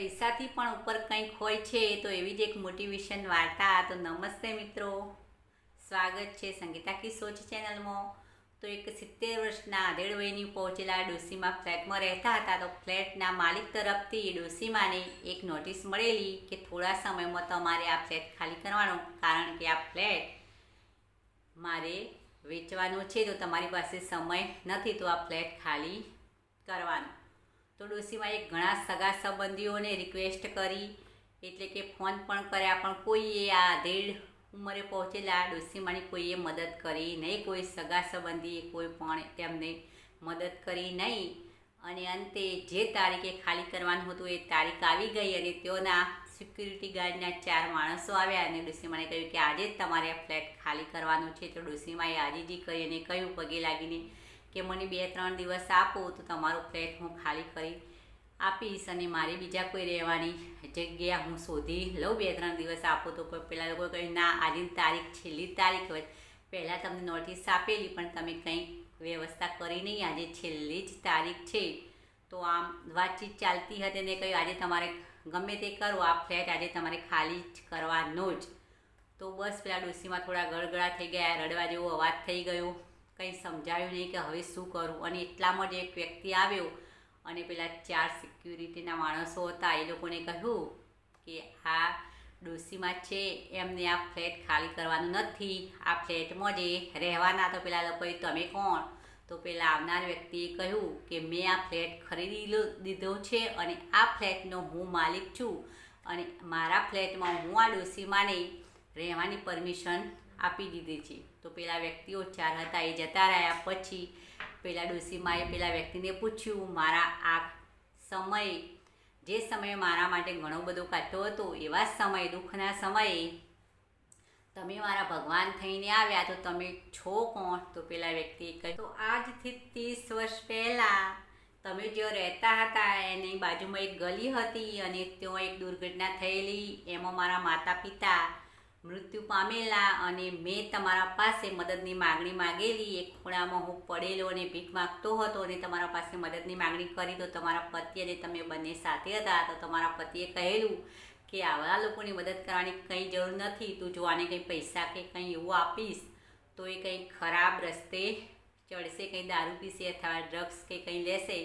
પૈસાથી પણ ઉપર કંઈક હોય છે તો એવી જ એક મોટિવેશન વાર્તા. તો નમસ્તે મિત્રો. સ્વાગત છે સંગીતા કી સોચ ચેનલમાં. તો એક સિત્તેર વર્ષના આધેડ વયની પહોંચેલા ડોસીમાં ફ્લેટમાં રહેતા હતા તો ફ્લેટના માલિક તરફથી ડોસીમાને એક નોટિસ મળેલી કે થોડા સમયમાં તમારે આ ફ્લેટ ખાલી કરવાનો કારણ કે આ ફ્લેટ મારે વેચવાનો છે. તો તમારી પાસે સમય નથી, તો આ ફ્લેટ ખાલી કરવાનો. તો ડોસીમાં ઘણા સગા સંબંધીઓને રિક્વેસ્ટ કરી. એટલે કે ફોન પણ કર્યા, પણ કોઈએ આ આધેડ ઉંમરે પહોંચેલા ડોસીમાની કોઈએ મદદ કરી નહીં. કોઈ સગા સંબંધીએ કોઈ પણ તેમને મદદ કરી નહીં. અને અંતે જે તારીખે ખાલી કરવાનું હતું એ તારીખ આવી ગઈ અને તેઓના સિક્યુરિટી ગાર્ડના ચાર માણસો આવ્યા અને ડોસીમાને કહ્યું કે આજે જ તમારે આ ફ્લેટ ખાલી કરવાનું છે. તો ડોસીમાએ આજીજી કરી અને કહ્યું, પગે લાગીને કે મને બે, ત્રણ દિવસ આપો તો તમારો ફ્લેટ હું ખાલી કરી આપીશ અને મારે બીજા કોઈ રહેવાની જગ્યા હું શોધી લઉં બે, ત્રણ દિવસ આપો તો. પેલા લોકો કહ્યું ના, આજની તારીખ છેલ્લી તારીખ હોય. પહેલાં તમને નોટિસ આપેલી, પણ તમે કંઈ વ્યવસ્થા કરી નહીં. આજે છેલ્લી જ તારીખ છે. તો આમ વાતચીત ચાલતી હતી ને કહ્યું, આજે તમારે ગમે તે કરો, આ ફ્લેટ આજે તમારે ખાલી જ કરવાનો જ. તો બસ પેલા ડોસીમાં થોડા ગળગળા થઈ ગયા, રડવા જેવો અવાજ થઈ ગયો. કંઈ સમજાયું નહીં કે હવે શું કરું. અને એટલામાં જ એક વ્યક્તિ આવ્યો અને પેલા ચાર સિક્યુરિટીના માણસો હતા, એ લોકોને કહ્યું કે આ ડોસીમાં છે, એમને આ ફ્લેટ ખાલી કરવાનું નથી, આ ફ્લેટમાં જે રહેવાના. તો પેલા લોકોએ, તમે કોણ? તો પેલા આવનાર વ્યક્તિએ કહ્યું કે, મેં આ ફ્લેટ ખરીદી દીધો છે અને આ ફ્લેટનો હું માલિક છું અને મારા ફ્લેટમાં હું આ ડોસીમાને રહેવાની પરમિશન આપી દીધી છે. તો પેલા વ્યક્તિઓ ચાર હતા, એ જતા રહ્યા. પછી પેલા ડોસીમાએ પેલા વ્યક્તિને પૂછ્યું, મારા આ સમય, જે સમયે મારા માટે ઘણો બધો કાઢતો હતો, એવા સમયે, દુઃખના સમયે તમે મારા ભગવાન થઈને આવ્યા, તો તમે છો કોણ? તો પેલા વ્યક્તિએ કહ્યું, તો આજથી ત્રીસ વર્ષ પહેલાં તમે જે રહેતા હતા, એની બાજુમાં એક ગલી હતી અને ત્યાં એક દુર્ઘટના થયેલી. એમાં મારા માતા પિતા મૃત્યુ પામેલા અને મેં તમારા પાસે મદદની માગણી માગેલી. એક ખૂણામાં હું પડેલો અને ભીખ માગતો હતો અને તમારા પાસે મદદની માગણી કરી, તો તમારા પતિ અને તમે બંને સાથે હતા, તો તમારા પતિએ કહેલું કે આવા લોકોની મદદ કરવાની કંઈ જરૂર નથી, તું જો આને કંઈ પૈસા કે કંઈ એવું આપીશ, તો એ કંઈ ખરાબ રસ્તે ચડશે, કંઈ દારૂ પીશે અથવા ડ્રગ્સ કે કંઈ લેશે,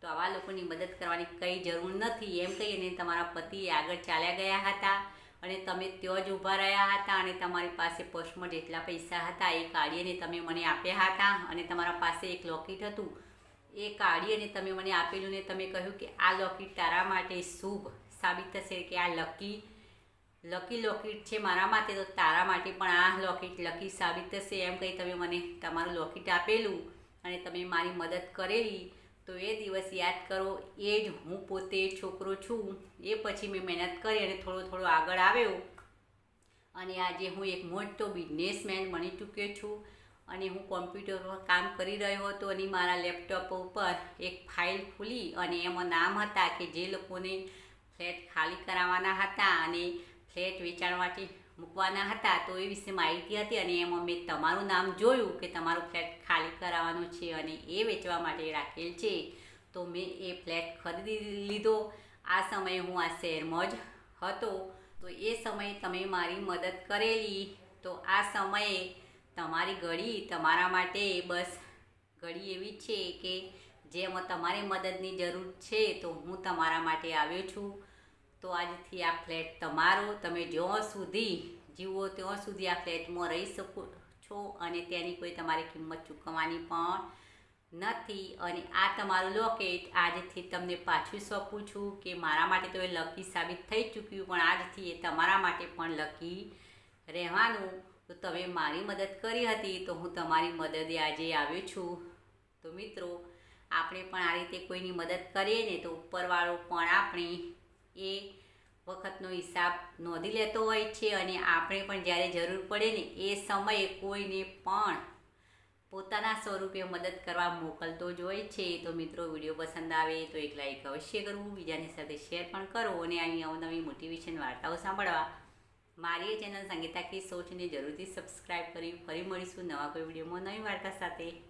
તો આવા લોકોની મદદ કરવાની કંઈ જરૂર નથી. એમ કહીને તમારા પતિ આગળ ચાલ્યા ગયા હતા. અને તમે ત્યાં જ ઊભા રહ્યા હતા અને તમારી પાસે પર્સમાં જેટલા પૈસા હતા એ કાઢીને તમે મને આપ્યા હતા અને તમારા પાસે એક લોકેટ હતું. એ કાઢી અને તમે મને આપેલું ને તમે કહ્યું કે આ લોકેટ તારા માટે શુભ સાબિત થશે કે આ લકી લકી લોકેટ છે મારા માટે તો તારા માટે પણ આ લોકેટ લકી સાબિત થશે એમ કહી તમે મને તમારું લોકેટ આપેલું અને તમે મારી મદદ કરેલી. તો એ દિવસ યાદ કરો, એ જ હું પોતે છોકરો છું. એ પછી મેં મહેનત કરી અને થોડો થોડો આગળ આવ્યો. અને આજે હું એક મોટો બિઝનેસમેન બની ચૂક્યો છું. અને હું કોમ્પ્યુટર પર કામ કરી રહ્યો હતો અને મારા લેપટોપ ઉપર એક ફાઇલ ખુલી અને એમાં નામ હતા કે જે લોકોને ફ્લેટ ખાલી કરાવવાના હતા અને ફ્લેટ વેચાણ માટે મૂકવાના હતા તો એ વિશે માહિતી હતી અને એમાં મેં તમારું નામ જોયું કે તમારું ફ્લેટ ખાલી કરાવવાનું છે અને એ વેચવા માટે રાખેલ છે. તો મેં એ ફ્લેટ ખરીદી લીધો. આ સમયે હું આ શહેરમાં જ હતો. તો એ સમયે તમે મારી મદદ કરેલી. તો આ સમયે તમારી ઘડી તમારા માટે બસ ઘડી એવી છે કે જેમાં તમારી મદદની જરૂર છે તો હું તમારા માટે આવ્યો છું. તો આજથી આ ફ્લેટ તમારો. તમે જ્યાં સુધી જીવો ત્યાં સુધી આ ફ્લેટમાં રહી શકો છો અને તેની કોઈ તમારે કિંમત ચૂકવવાની પણ નથી. અને આ તમારું લોકેટ આજથી તમને પાછું સોંપું છું કે મારા માટે તો એ લકી સાબિત થઈ ચૂક્યું, પણ આજથી એ તમારા માટે પણ લકી રહેવાનું. તો તમે મારી મદદ કરી હતી તો હું તમારી મદદે આજે આવ્યો છું. તો મિત્રો, આપણે પણ આ રીતે કોઈની મદદ કરીએ ને તો ઉપરવાળો પણ આપણી એ વખતનો હિસાબ નોંધી લેતો હોય છે અને આપણે પણ જ્યારે જરૂર પડે ને એ સમયે કોઈને પણ પોતાના સ્વરૂપે મદદ કરવા મોકલતો જ હોય છે. તો મિત્રો, વીડિયો પસંદ આવે તો એક લાઈક અવશ્ય કરવું, બીજાની સાથે શેર પણ કરો અને અહીં અવનવી મોટિવેશન વાર્તાઓ સાંભળવા મારી ચેનલ સંગીતા કી સોચને જરૂરથી સબસ્ક્રાઈબ કરી ફરી મળીશું નવા કોઈ વિડીયોમાં નવી વાર્તા સાથે.